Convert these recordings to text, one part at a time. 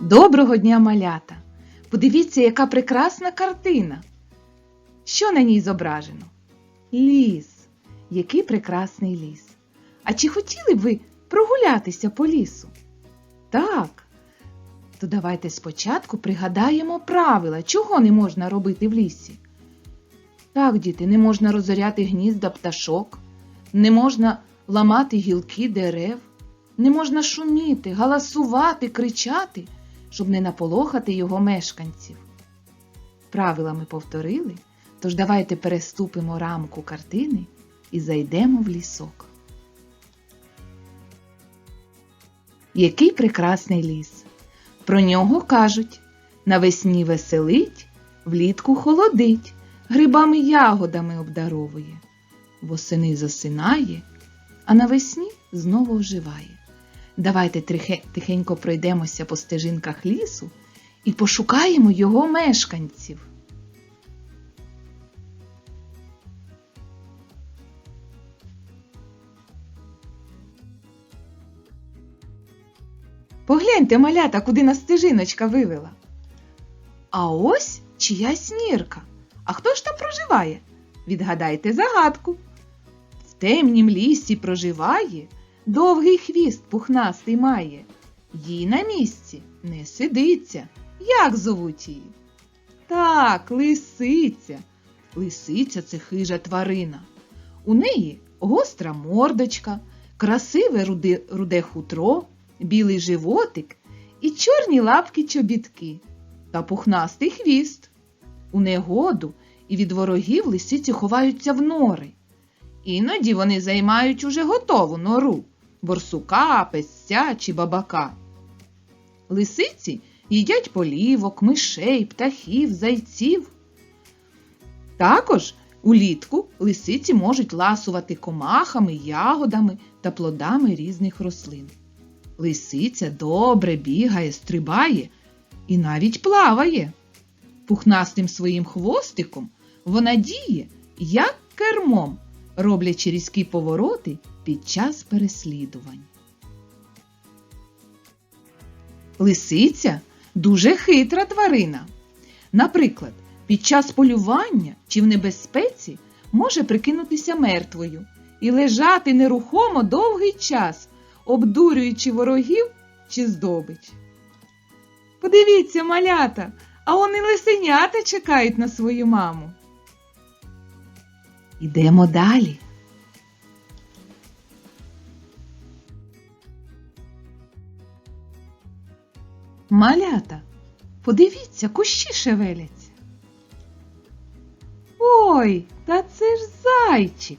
Доброго дня, малята! Подивіться, яка прекрасна картина. Що на ній зображено? Ліс. Який прекрасний ліс. А чи хотіли б ви прогулятися по лісу? Так. То давайте спочатку пригадаємо правила, чого не можна робити в лісі. Так, діти, не можна розоряти гнізда пташок, не можна ламати гілки дерев, не можна шуміти, галасувати, кричати, щоб не наполохати його мешканців. Правила ми повторили, тож давайте переступимо рамку картини і зайдемо в лісок. Який прекрасний ліс! Про нього кажуть навесні веселить, влітку холодить, грибами ягодами обдаровує, восени засинає, а навесні знову оживає. Давайте тихенько пройдемося по стежинках лісу і пошукаємо його мешканців. Погляньте, малята, куди нас стежиночка вивела. А ось чиясь нірка. А хто ж там проживає? Відгадайте загадку. В темнім лісі проживає, довгий хвіст пухнастий має. Їй на місці не сидиться. Як зовуть її? Так, лисиця. Лисиця це хижа тварина. У неї гостра мордочка, красиве руде, руде хутро, білий животик і чорні лапки чобітки та пухнастий хвіст. У негоду і від ворогів лисиці ховаються в нори. Іноді вони займають уже готову нору борсука, песця чи бабака. Лисиці їдять полівок, мишей, птахів, зайців. Також улітку лисиці можуть ласувати комахами, ягодами та плодами різних рослин. Лисиця добре бігає, стрибає і навіть плаває. Пухнастим своїм хвостиком вона діє, як кермом, роблячи різкі повороти під час переслідувань. Лисиця дуже хитра тварина. Наприклад, під час полювання чи в небезпеці може прикинутися мертвою і лежати нерухомо довгий час, обдурюючи ворогів чи здобич. Подивіться, малята, а вони лисенята чекають на свою маму. Ідемо далі. Малята, подивіться, кущі шевеляться. Ой, та це ж зайчик.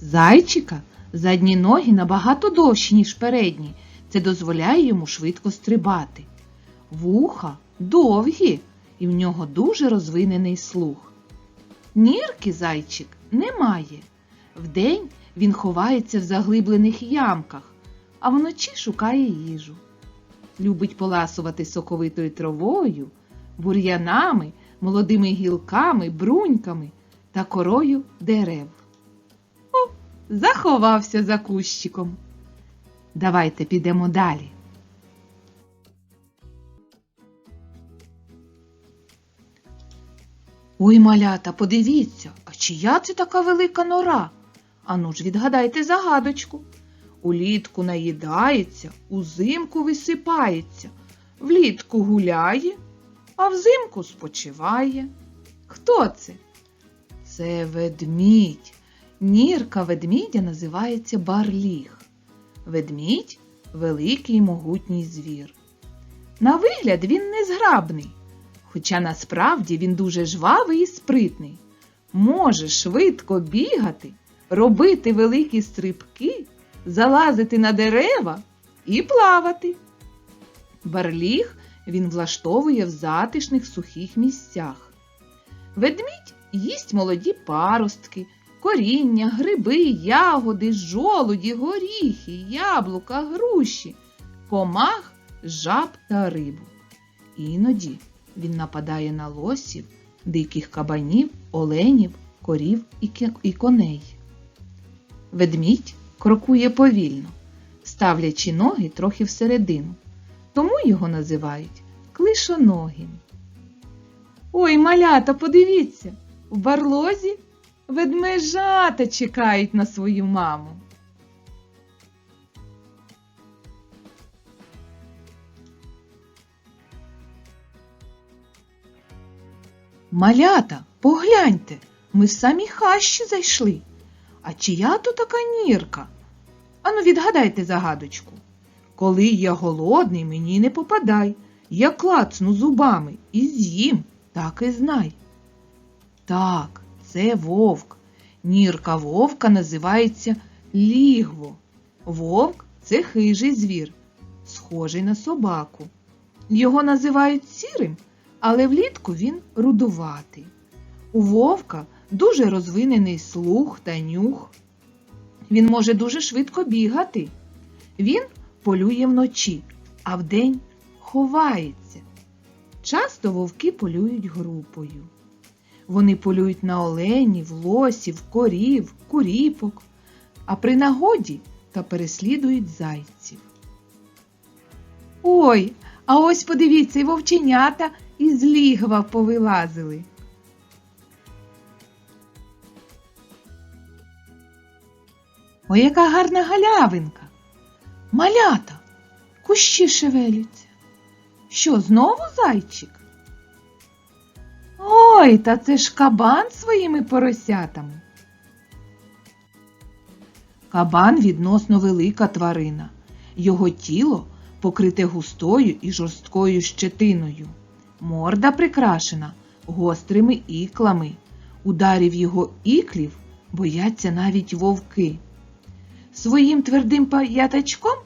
Зайчика задні ноги набагато довші, ніж передні. Це дозволяє йому швидко стрибати. Вуха довгі, і в нього дуже розвинений слух. Нірки зайчик не має. Вдень він ховається в заглиблених ямках, а вночі шукає їжу. Любить поласувати соковитою травою, бур'янами, молодими гілками, бруньками та корою дерев. О, заховався за кущиком. Давайте підемо далі. Ой, малята, подивіться, а чия це така велика нора? Ану ж відгадайте загадочку. Улітку наїдається, узимку висипається, влітку гуляє, а взимку спочиває. Хто це? Це ведмідь. Нірка ведмідя називається барліг. Ведмідь великий могутній звір. На вигляд він незграбний, хоча насправді він дуже жвавий і спритний. Може швидко бігати, робити великі стрибки, залазити на дерева і плавати. Барліг він влаштовує в затишних сухих місцях. Ведмідь їсть молоді паростки, коріння, гриби, ягоди, жолуді, горіхи, яблука, груші, комах, жаб та рибу. Іноді він нападає на лосів, диких кабанів, оленів, корів і коней. Ведмідь крокує повільно, ставлячи ноги трохи всередину, тому його називають клишоногим. Ой, малята, подивіться, в барлозі ведмежата чекають на свою маму. Малята, погляньте, ми в самі хащі зайшли. А чия то така нірка? Ану, відгадайте загадочку. Коли я голодний, мені не попадай. Я клацну зубами і з'їм, так і знай. Так, це вовк. Нірка вовка називається лігво. Вовк це хижий звір, схожий на собаку. Його називають сірим, але влітку він рудуватий. У вовка дуже розвинений слух та нюх. Він може дуже швидко бігати. Він полює вночі, а вдень ховається. Часто вовки полюють групою. Вони полюють на оленів, лосів, корів, куріпок, а при нагоді та переслідують зайців. Ой, а ось подивіться, і вовченята із лігва повилазили. Ой, яка гарна галявинка. Малята, кущі шевеляться. Що, знову зайчик? Ой, та це ж кабан своїми поросятами. Кабан відносно велика тварина. Його тіло покрите густою і жорсткою щетиною. Морда прикрашена гострими іклами. Ударів його іклів бояться навіть вовки. Своїм твердим п'ятачком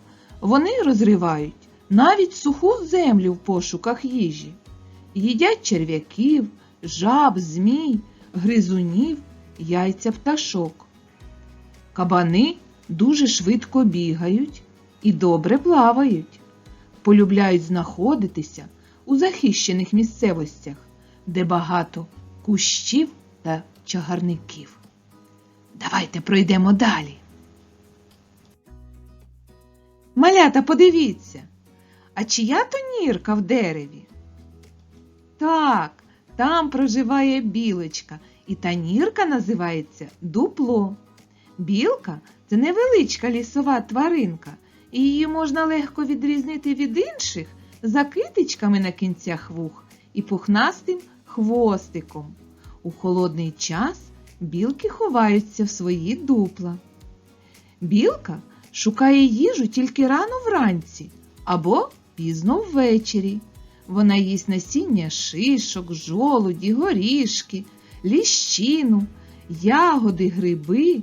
вони розривають навіть суху землю в пошуках їжі. Їдять черв'яків, жаб, змій, гризунів, яйця пташок. Кабани дуже швидко бігають і добре плавають, полюбляють знаходитися у захищених місцевостях, де багато кущів та чагарників. Давайте пройдемо далі. Малята, подивіться, а чия то нірка в дереві? Так, там проживає білочка, і та нірка називається дупло. Білка це невеличка лісова тваринка, і її можна легко відрізнити від інших за китичками на кінцях вух і пухнастим хвостиком. У холодний час білки ховаються в свої дупла. Білка шукає їжу тільки рано вранці або пізно ввечері. Вона їсть насіння шишок, жолуді, горішки, ліщину, ягоди, гриби.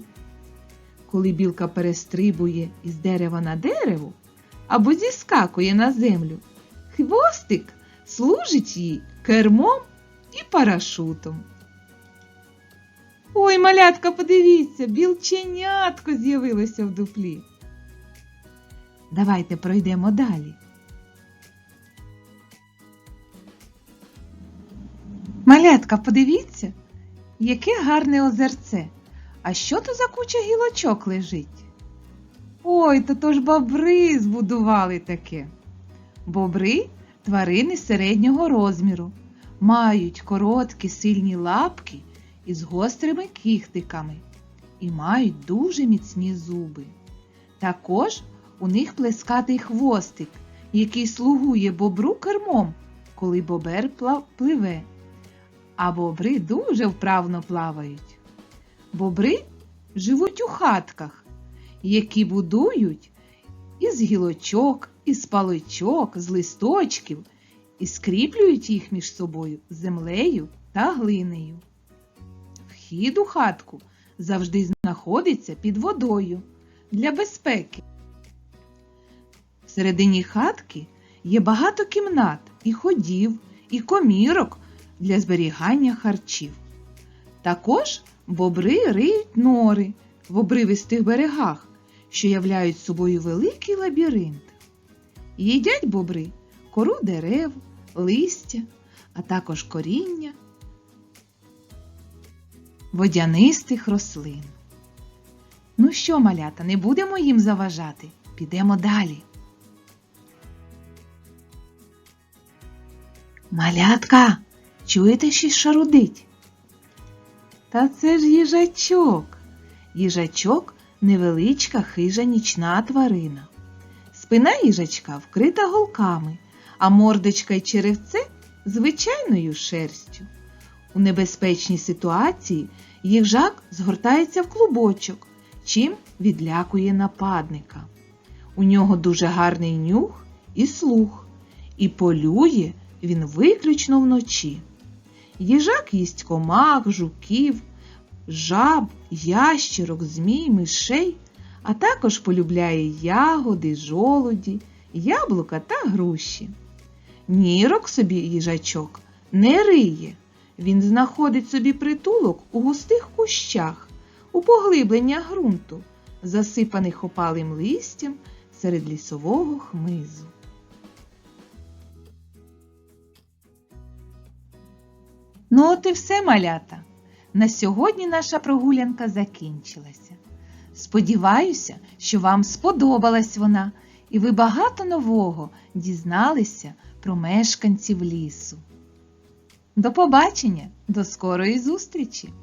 Коли білка перестрибує із дерева на дерево або зіскакує на землю, хвостик служить їй кермом і парашутом. Ой, малятка, подивіться, білченятко з'явилося в дуплі. Давайте пройдемо далі. Малятка, подивіться, яке гарне озерце. А що то за куча гілочок лежить? Ой, то то ж бобри збудували таке. Бобри тварини середнього розміру, мають короткі сильні лапки із гострими кіхтиками і мають дуже міцні зуби. Також у них плескатий хвостик, який слугує бобру кермом, коли бобер пливе. А бобри дуже вправно плавають. Бобри живуть у хатках, які будують із гілочок, із паличок, з листочків і скріплюють їх між собою землею та глинею. Вхід у хатку завжди знаходиться під водою для безпеки. Всередині хатки є багато кімнат і ходів, і комірок для зберігання харчів. Також бобри риють нори в обривистих берегах, що являють собою великий лабіринт. Їдять бобри кору дерев, листя, а також коріння водянистих рослин. Ну що, малята, не будемо їм заважати? Підемо далі. Малятка, чуєте, щось шарудить? Та це ж їжачок. Їжачок невеличка хижа нічна тварина. Спина їжачка вкрита голками, а мордочка й черевце звичайною шерстю. У небезпечній ситуації їжак згортається в клубочок, чим відлякує нападника. У нього дуже гарний нюх і слух, і полює він виключно вночі. Їжак їсть комах, жуків, жаб, ящерок, змій, мишей, а також полюбляє ягоди, жолуді, яблука та груші. Нірок собі їжачок не риє. Він знаходить собі притулок у густих кущах, у поглибленнях ґрунту, засипаних опалим листям серед лісового хмизу. Ну от і все, малята. На сьогодні наша прогулянка закінчилася. Сподіваюся, що вам сподобалась вона, і ви багато нового дізналися про мешканців лісу. До побачення, до скорої зустрічі!